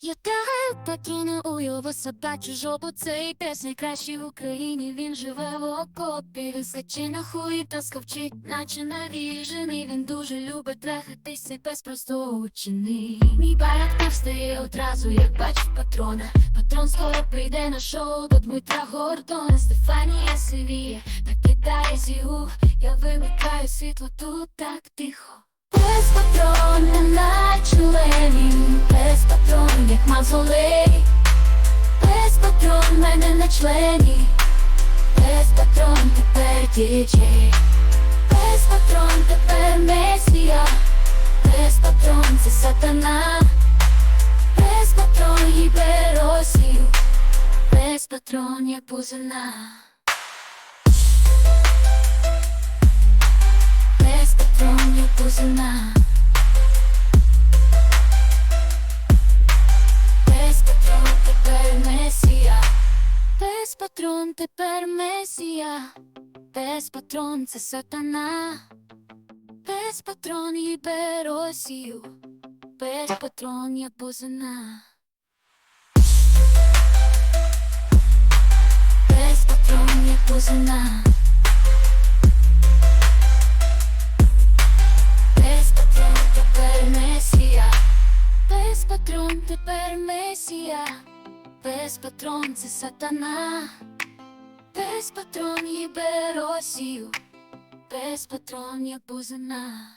Я тягаю патрони у його собачу жопу Цей пес найкращий в Україні. Він живе в окопі Височи на хуї та сковчить Наче навіжений Він дуже любить трахатись Цей пес просто учений Мій барак не встає одразу Як бачить патрона. Патрон скоро прийде на шоу До Дмитра Гордона. Стефанія Сивіє Так кидає зігу Я вимикаю світло тут так тихо. Без патрон не на без як мавзолей, без патрон мене на члені, без патрон тепер діджей, без патрон тепер месія, без патрон це сатана, без патрон їбе Росію, без патрон як бузина. Без патрон як бузина. Патрон тепер месія. Без патрон це сатана. Без патрон їбе Росію. Без патрон як бузина. Без патрон як бузина. Без патрон тепер месія. Без патрон тепер месія. Без патрон це сатана. Без патрон їбе Росію. Без патрон як бузина.